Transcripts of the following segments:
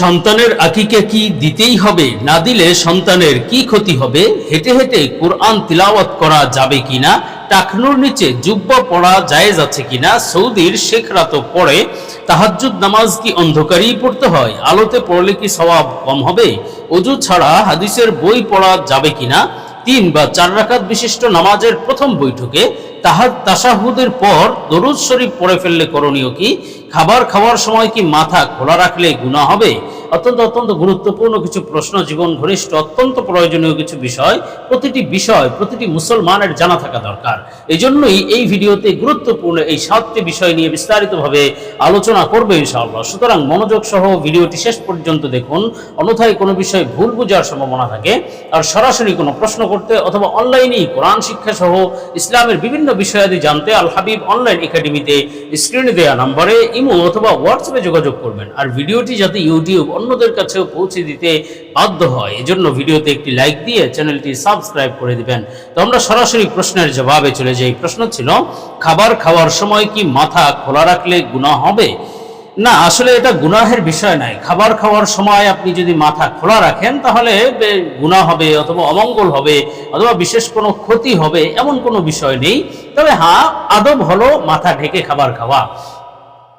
সন্তানের আকিকে কি দিতেই হবে? না দিলে সন্তানের কি ক্ষতি হবে? হেঁটে হেঁটে কোরআন তিলাওয়াত করা যাবে কিনা? টাকনুর নিচে যুব্ব পড়া জায়েজ আছে কিনা? সৌদির শেখরা তো পড়ে। তাহাজ্জুদ নামাজ কি অন্ধকারেই পড়তে হয়? আলোতে পড়লে কি স্বভাব কম হবে? অজু ছাড়া হাদিসের বই পড়া যাবে কিনা? তিন বা চার রাখাত বিশিষ্ট নামাজের প্রথম বৈঠকে তাহার তাসাহুদের পর দরুদ শরীফ পড়ে ফেললে করণীয় কি? খাবার খাওয়ার সময় কি মাথা খোলা রাখলে গুণা হবে? অত্যন্ত অত্যন্ত গুরুত্বপূর্ণ কিছু প্রশ্ন, জীবন ঘনিষ্ঠ, অত্যন্ত প্রয়োজনীয় কিছু বিষয়, প্রতিটি বিষয়, প্রতিটি মুসলমানের জানা থাকা দরকার। এই জন্যই এই ভিডিওতে গুরুত্বপূর্ণ এই সাতটি বিষয় নিয়ে বিস্তারিতভাবে আলোচনা করবে ইনশাআল্লাহ। সুতরাং মনোযোগ সহ ভিডিওটি শেষ পর্যন্ত দেখুন। অন্যথায় কোনো বিষয়ে ভুল বোঝার সম্ভাবনা থাকে। আর সরাসরি কোনো প্রশ্ন করতে অথবা অনলাইনেই কোরআন শিক্ষা সহ ইসলামের বিভিন্ন বিষয়াদি জানতে আল হাবিব অনলাইন একাডেমিতে স্ক্রিনে দেওয়া নম্বরে ইমো অথবা হোয়াটসঅ্যাপে যোগাযোগ করবেন। আর ভিডিওটি যাতে ইউটিউব অন্যদের কাছেও পৌঁছে দিতে বাধ্য হয়। এজন্য ভিডিওতে একটি লাইক দিয়ে চ্যানেলটি সাবস্ক্রাইব করে দিবেন। তো আমরা সরাসরি প্রশ্নের জবাবে চলে যাই। প্রশ্ন ছিল, খাবার খাওয়ার সময় কি মাথা খোলা রাখলে গুনাহ হবে? না, আসলে এটা গুনাহের বিষয় নয়। খাবার খাওয়ার সময় আপনি যদি মাথা খোলা রাখেন, তাহলে গুনাহ হবে অথবা অমঙ্গল হবে অথবা বিশেষ কোনো ক্ষতি হবে, এমন কোনো বিষয় নেই। তবে হ্যাঁ আদব হলো মাথা ঢেকে খাবার খাওয়া।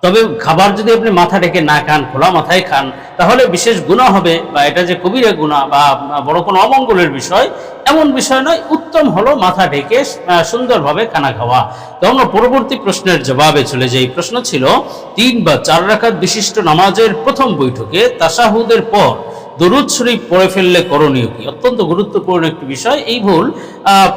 তবে খাবার যদি আপনি মাথা ঢেকে না খান, খোলা মাথায় খান, তাহলে বিশেষ গুণা হবে বা এটা যে কবিরা গুণা বা বড় কোনো অমঙ্গলের বিষয়, এমন বিষয় নয়, উত্তম হলো মাথা ঢেকে সুন্দরভাবে খানা খাওয়া। তো আমরা পরবর্তী প্রশ্নের জবাবে চলে যাই। প্রশ্ন ছিল, তিন বা চার রাখার বিশিষ্ট নামাজের প্রথম বৈঠকে তাসাহুদের পর দরুদ শরীফ পড়ে ফেললে করণীয় কি? অত্যন্ত গুরুত্বপূর্ণ একটি বিষয়। এই ভুল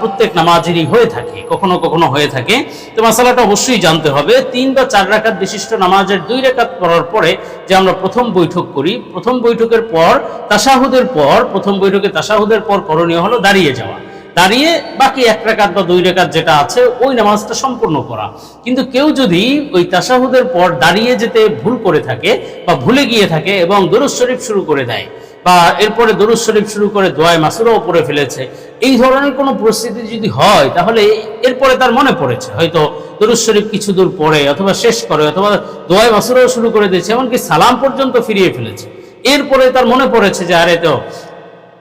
প্রত্যেক নামাজেরই হয়ে থাকে, কখনো কখনো হয়ে থাকে। তো মশালাটা অবশ্যই জানতে হবে। তিন বা চার রাকাত বিশিষ্ট নামাজের দুই রাকাত পড়ার পরে যে আমরা প্রথম বৈঠক করি, প্রথম বৈঠকের পর তাসাহুদের পর, প্রথম বৈঠকে তাসাহুদের পর করণীয় হলো দাঁড়িয়ে যাওয়া। দাঁড়িয়ে বাকি এক রেখাত বা দুই রেখাত যেটা আছে, ওই নামাজটা সম্পূর্ণ করা। কিন্তু কেউ যদি ওই তাসাহুদের পর দাঁড়িয়ে যেতে ভুল করে থাকে বা ভুলে গিয়ে থাকে এবং দরুদ শরীফ শুরু করে দেয় বা এরপরে দরুদ শরীফ শুরু করে দোয়ায় মাসুরাও পড়ে ফেলেছে। এই ধরনের কোনো পরিস্থিতি যদি হয়, তাহলে এরপরে তার মনে পড়েছে। হয়তো দরুদ শরীফ কিছু দূর পড়ে, অথবা শেষ করে, অথবা দোয়ায় মাসুরাও শুরু করে দিয়েছে, এমনকি সালাম পর্যন্ত ফিরিয়ে ফেলেছে। এরপরে তার মনে পড়েছে যে, আরে তো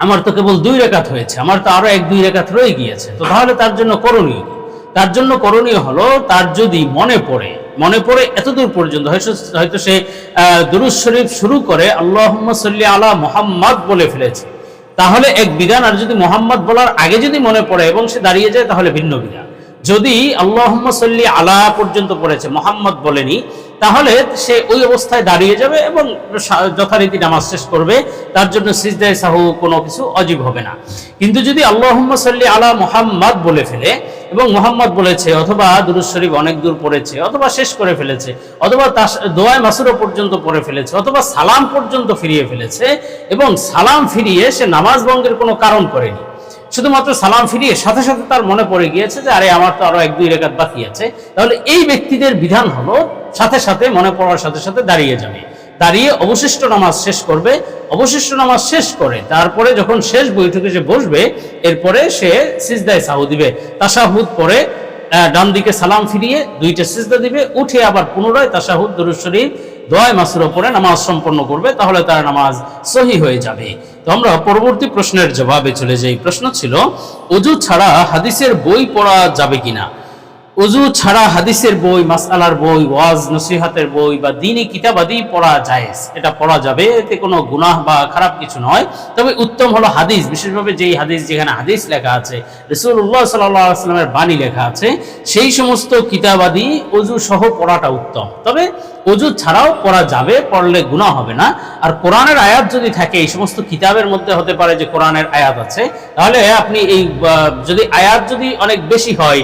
আমার তো কেবল দুই রেখাত হয়েছে, আমার তো আরও এক দুই রেখাত রয়ে গিয়েছে। তো তাহলে তার জন্য করণীয় তার জন্য করণীয় হলো, তার যদি মনে পড়ে মনে পড়ে এতদূর পর্যন্ত। হয়তো সে দুরুদ শরীফ শুরু করে আল্লাহ সাল্লি আলা মোহাম্মদ বলে ফেলেছে। তাহলে এক বিধান, আর যদি মোহাম্মদ বলার আগে যদি মনে পড়ে এবং সে দাঁড়িয়ে যায়, তাহলে ভিন্ন বিধান। যদি আল্লাহ সাল্লি আলা পর্যন্ত পড়েছে, মোহাম্মদ বলেনি, তাহলে সে ওই অবস্থায় দাঁড়িয়ে যাবে এবং যথারীতি নামাজ শেষ করবে। তার জন্য সিজদায় সাহু কোনো কিছু অজীব হবে না। কিন্তু যদি আল্লাহ সাল্লি আলা মোহাম্মদ বলে ফেলে এবং মোহাম্মদ বলেছে, অথবা দুরুদ শরীফ অনেক দূর পড়েছে, অথবা শেষ করে ফেলেছে, অথবা তার দোয়ায় মাসুরো পর্যন্ত পড়ে ফেলেছে, অথবা সালাম পর্যন্ত ফিরিয়ে ফেলেছে এবং সালাম ফিরিয়ে সে নামাজ ভঙ্গের কোনো কারণ করেনি। শুধুমাত্র সালাম ফিরিয়ে সাথে সাথে তার মনে পড়ে গিয়েছে যে, আরে, আমার তো আরও এক দুই রেখাত বাকি আছে। তাহলে এই ব্যক্তিদের বিধান হলো, সাথে সাথে মনে পড়ার সাথে সাথে দাঁড়িয়ে যাবে। দাঁড়িয়ে অবশিষ্ট নামাজ শেষ করবে, অবশিষ্ট নামাজ শেষ করে, তারপরে যখন শেষ বৈঠকে যে বসবে, এরপরে সে সিজদায় সাহু দিবে। তাসাহুদ পরে ডান দিকে সালাম ফিরিয়ে দুইটা সিজদা দিবে, উঠে আবার পুনরায় তাসাহুদ, দরুদ শরীফ, দোয়ায় মাসুর ওপরে নামাজ সম্পন্ন করবে, তাহলে তার নামাজ সহি হয়ে যাবে। তো আমরা পরবর্তী প্রশ্নের জবাবে চলে যাই। প্রশ্ন ছিল, অজু ছাড়া হাদিসের বই পড়া যাবে কিনা? অজু ছাড়া হাদিসের বই মাসালার বই, ওয়াজ, নসিহাতের বই বা দিনই কিতাবাদি পড়া যায় এটা পড়া যাবে, এতে কোনো গুনাহ বা খারাপ কিছু নয়। তবে উত্তম হলো হাদিস, বিশেষভাবে যেই হাদিস যেখানে হাদিস লেখা আছে রসুল্লাহ সাল্লামের বাণী লেখা আছে, সেই সমস্ত কিতাবাদি উজু সহ পড়াটা উত্তম। তবে অজু ছাড়াও পড়া যাবে, পড়লে গুনাহ হবে না। আর কোরআনের আয়াত যদি থাকে, এই সমস্ত কিতাবের মধ্যে হতে পারে যে কোরআনের আয়াত আছে, তাহলে আপনি এই যদি আয়াত যদি অনেক বেশি হয়,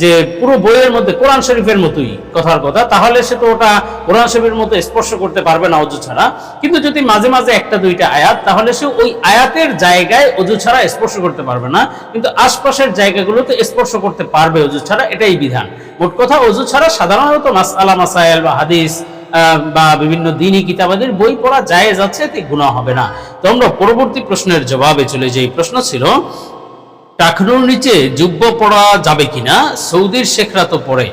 যে পুরো বইয়ের মধ্যে কোরআন শরীফের মতোই কথার কথা, তাহলে সে তো ওটা কোরআন শরীফের মতো স্পর্শ করতে পারবে না অজু ছাড়া। কিন্তু যদি মাঝে মাঝে একটা দুইটা আয়াত, তাহলে সে ওই আয়াতের জায়গায় অজু ছাড়া স্পর্শ করতে পারবে না। কিন্তু আশপাশের জায়গাগুলোতে স্পর্শ করতে পারবে অজু ছাড়া, এটাই বিধান। মোট কথা অজু ছাড়া সাধারণত মাস আলা মাসাইল বা হাদিস বা বিভিন্ন দিনই কিতাবাদের বই পড়া জায়েজ আছে এতে গুণা হবে না। তো আমরা পরবর্তী প্রশ্নের জবাবে চলে যাই। প্রশ্ন ছিল, টাকনুর নিচে জুব্ব পড়া যাবে কিনা? সৌদির শেখরা তো পড়ে।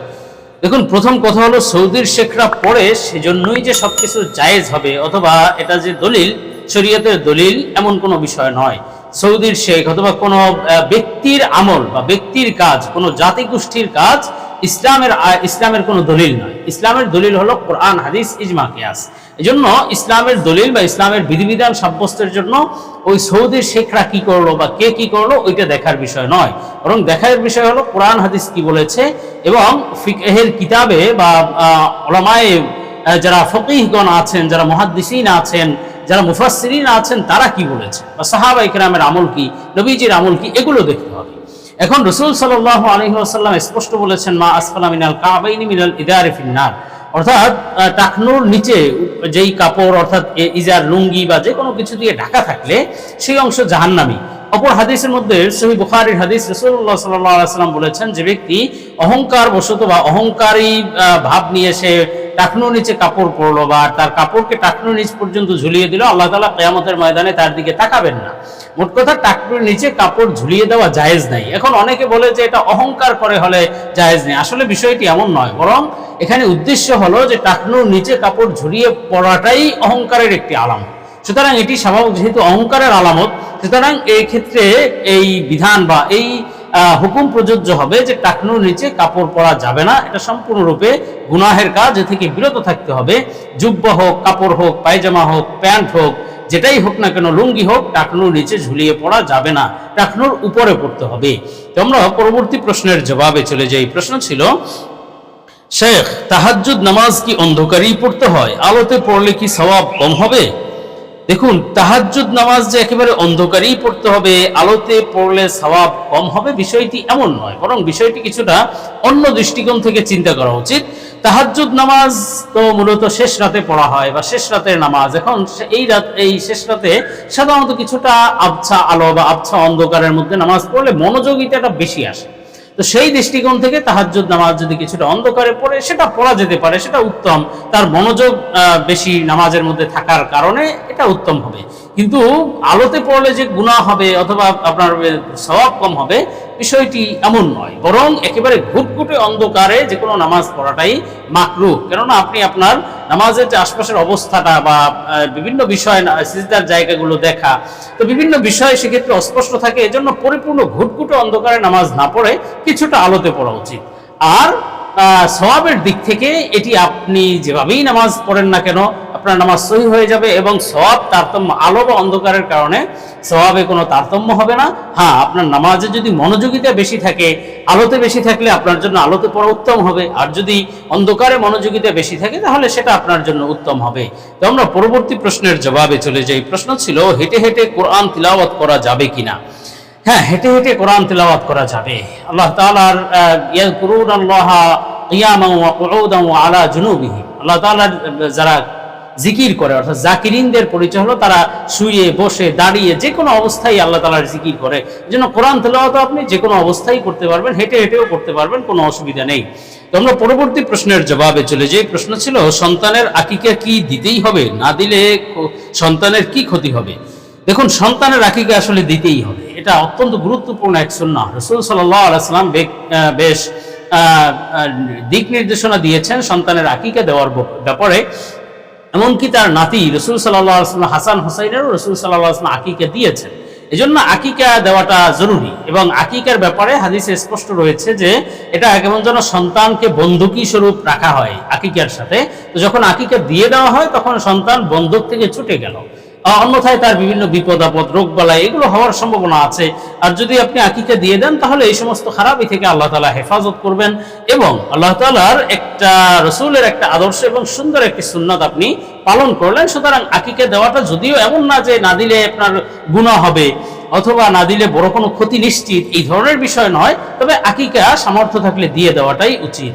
দেখুন, প্রথম কথা হলো, সৌদির শেখরা পড়ে সেজন্যই যে সবকিছু জায়েজ হবে, অথবা এটা যে দলিল, শরীয়তের দলিল, এমন কোনো বিষয় নয়। সৌদির শেখ অথবা কোনো ব্যক্তির আমল বা ব্যক্তির কাজ, কোনো জাতিগোষ্ঠীর কাজ ইসলামের ইসলামের কোনো দলিল নয়। ইসলামের দলিল হলো কোরআন, হাদিস, ইজমা, কিয়াস। জন্য ইসলামের দলিল বা ইসলামের বিধিবিধান সাব্যস্তের জন্য ওই সৌদির শেখরা কি করল বা কে কি করল, ওইটা দেখার বিষয় নয়। বরং দেখার বিষয় হলো কোরআন, হাদিস কি বলেছে এবং ফিকহের কিতাবে বা ওলামায়ে যারা ফকিহগণ আছেন, যারা মহাদ্দিসিন আছেন, যারা মুফাসসিরিন আছেন, তারা কি বলেছে? বা সাহাবা ইকরামের আমল কি, নবীজির আমল কি, এগুলো দেখতে হবে। এখন রসুল সাল্লাহ আলহি আসাল্লাম স্পষ্ট বলেছেন, মা আসফালা মিনাল কাবাইনি মিনাল ইদারে ফিন্নার। অর্থাৎ টাকনুর নিচে যেই কাপড়, অর্থাৎ ইজার লুঙ্গি বা যে কোনো কিছু দিয়ে ঢাকা থাকলে সেই অংশ জাহান্নামি। অপর হাদিসের মধ্যে সহি বুখারীর হাদিস রসুল্লাহ সাল্লাম বলেছেন, যে ব্যক্তি অহংকার বশত বা অহংকারী ভাব নিয়ে সে টাকনুর নিচে কাপড় পরলো বা তার কাপড়কে টাকনুর নিচ পর্যন্ত ঝুলিয়ে দিল, আল্লাহ তালা কেয়ামতের ময়দানে তার দিকে তাকাবেন না। মোট কথা টাকনুর নিচে কাপড় ঝুলিয়ে দেওয়া জায়েজ নাই। এখন অনেকে বলে যে এটা অহংকার করে হলে জায়েজ নেই। আসলে বিষয়টি এমন নয়, বরং এখানে উদ্দেশ্য হলো যে টাকনুর নিচে কাপড় ঝুলিয়ে পড়াটাই অহংকারের একটি আলামত। সুতরাং এটি স্বাভাবিক যেহেতু অহংকারের আলামত। সুতরাং এই ক্ষেত্রে এই বিধান বা এই হুকুম প্রযোজ্য হবে যে টাকনুর নিচে কাপড় পরা যাবে না। এটা সম্পূর্ণরূপে গুনাহের কাজ, এ থেকে বিরত থাকতে হবে। জুব্ব হোক, কাপড় হোক, পায়জামা হোক, প্যান্ট হোক, যেটাই হোক না কেন, লুঙ্গি হোক, টাকনুর নিচে ঝুলিয়ে পড়া যাবে না। টাকনুর উপরে পড়তে হবে। তো আমরা পরবর্তী প্রশ্নের জবাবে চলে যাই। প্রশ্ন ছিল, শেখ, তাহাজ্জুদ নামাজ কি অন্ধকারেই পড়তে হয়? আলোতে পড়লে কি সওয়াব কম হবে? দেখুন, তাহাজ্জুদ নামাজ যে একেবারে অন্ধকারেই পড়তে হবে, আলোতে পড়লে সওয়াব কম হবে, বিষয়টি এমন নয়, বরং বিষয়টি কিছুটা অন্য দৃষ্টিকোণ থেকে চিন্তা করা উচিত। তাহাজ্জুদ নামাজ তো মূলত শেষ রাতে পড়া হয় বা শেষ রাতের নামাজ। এখন এই রাত এই শেষ রাতে সাধারণত কিছুটা আবছা আলো বা আবছা অন্ধকারের মধ্যে নামাজ পড়লে মনোযোগিতাটা বেশি আসে। তো সেই দৃষ্টিকোণ থেকে তাহাজ্জুদ নামাজ যদি কিছুটা অন্ধকারে পড়ে, সেটা পড়া যেতে পারে, সেটা উত্তম। তার মনোযোগ বেশি নামাজের মধ্যে থাকার কারণে এটা উত্তম হবে। কিন্তু আলোতে পড়লে যে গুণা হবে অথবা আপনার স্বভাব কম হবে, বিষয়টি এমন নয়। বরং একেবারে ঘুটঘুটে অন্ধকারে যে কোনো নামাজ পড়াটাই মাকরু কেননা আপনি আপনার নামাজের যে আশপাশের অবস্থাটা বা বিভিন্ন বিষয়, সিজদার জায়গাগুলো দেখা, তো বিভিন্ন বিষয় সেক্ষেত্রে অস্পষ্ট থাকে, এজন্য পরিপূর্ণ ঘুটঘুটে অন্ধকারে নামাজ না পড়ে কিছুটা আলোতে পড়া উচিত। আর সওয়াবের দিক থেকে এটি আপনি যেভাবেই নামাজ পড়েন না কেন, আপনার নামাজ সহি হয়ে যাবে এবং সওয়াব তারতম্য, আলো বা অন্ধকারের কারণে সওয়াবে কোনো তারতম্য হবে না। হ্যাঁ আপনার নামাজে যদি মনোযোগিতা বেশি থাকে আলোতে বেশি থাকলে আপনার জন্য আলোতে পড়া উত্তম হবে। আর যদি অন্ধকারে মনোযোগিতা বেশি থাকে, তাহলে সেটা আপনার জন্য উত্তম হবে। তো আমরা পরবর্তী প্রশ্নের জবাবে চলে যাই। প্রশ্ন ছিল, হেঁটে হেঁটে কোরআন তিলাওয়াত করা যাবে কিনা? হ্যাঁ হেঁটে হেঁটে কোরআন তিলাওয়াত করা যাবে। আল্লাহ তাআলার ইয়াকুরুন আল্লাহ কিয়ামান ওয়া আলা জুনুবিহিম আল্লাহ তাআলার যারা জিকির করে, অর্থাৎ জাকিরিনদের পরিচয় হলো তারা শুয়ে, বসে, দাঁড়িয়ে যে কোনো অবস্থায় আল্লাহ তাআলার জিকির করে। যেন কোরআন তেলাওয়াত আপনি যে কোনো অবস্থায় করতে পারবেন, হেঁটে হেঁটেও করতে পারবেন, কোনো অসুবিধা নেই। তো আমরা পরবর্তী প্রশ্নের জবাবে চলে যাই। প্রশ্ন ছিল, সন্তানের আকিকা কি দিতেই হবে? না দিলে সন্তানের কি ক্ষতি হবে? দেখুন, সন্তানের আকিকা আসলে দিতেই হবে। এটা অত্যন্ত গুরুত্বপূর্ণ এক সুন্নাহ। রসুল সাল্লাহ আলাইসাল্লাম বেশ দিক নির্দেশনা দিয়েছেন সন্তানের আকিকা দেওয়ার ব্যাপারে। এমনকি তার নাতি রসুল সাল্লাহ হাসান হোসাইনেরও রসুল সাল্লাহ আকিকে আকিকা এই জন্য আকিকা দেওয়াটা জরুরি এবং আকিকার ব্যাপারে হাদিসে স্পষ্ট রয়েছে যে এটা কেমন যেন সন্তানকে বন্ধুকি স্বরূপ রাখা হয় আকিকার সাথে। তো যখন আকিকা দিয়ে দেওয়া হয়, তখন সন্তান বন্ধক থেকে ছুটে গেল। অন্যথায় তার বিভিন্ন বিপদ, আপদ, রোগ বালাই, এগুলো হওয়ার সম্ভাবনা আছে। আর যদি আপনি আকিকা দিয়ে দেন, তাহলে এই সমস্ত খারাপই থেকে আল্লাহ তালা হেফাজত করবেন এবং আল্লাহ তালার একটা, রসুলের একটা আদর্শ এবং সুন্দর একটি সুন্নাত আপনি পালন করলেন। সুতরাং আকিকা দেওয়াটা যদিও এমন না যে না দিলে আপনার গুণা হবে অথবা না দিলে বড় কোনো ক্ষতি নিশ্চিত, এই ধরনের বিষয় নয়। তবে আকিকা সামর্থ্য থাকলে দিয়ে দেওয়াটাই উচিত।